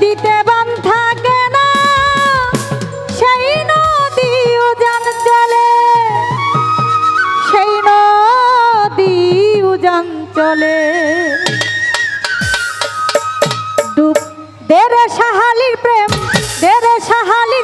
নদীতে বান থাকে না সেই নদী উজান চলে। সেই নদী উজান চলে। দেরে সাহালির প্রেম, দেরে সাহালি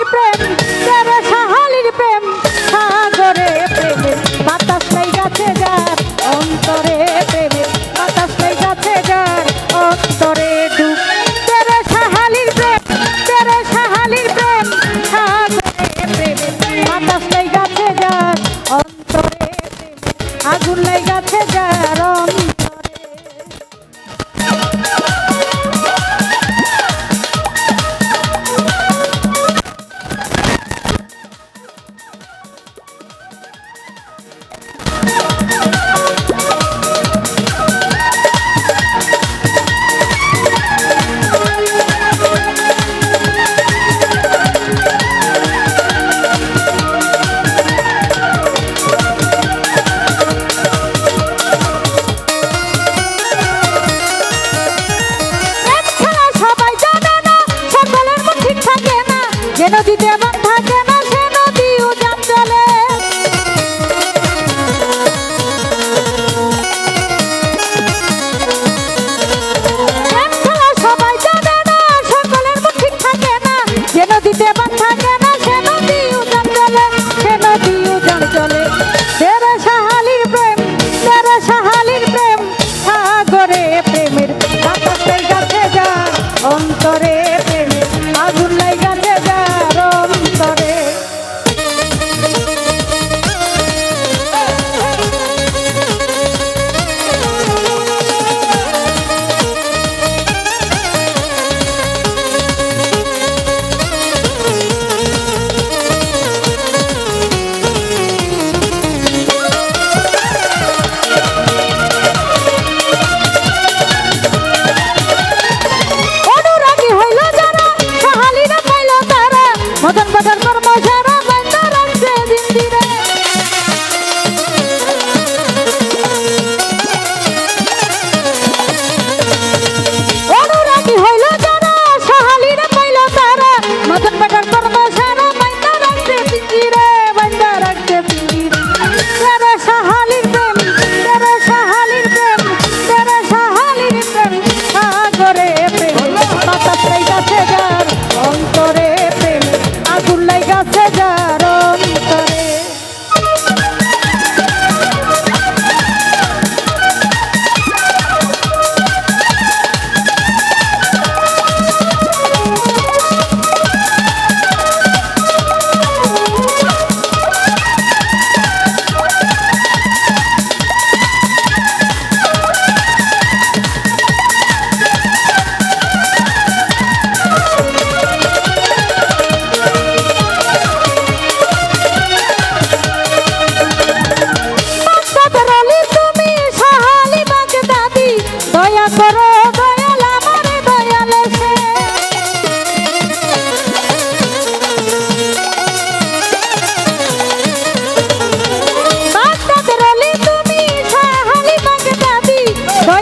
Yeah.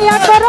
e agora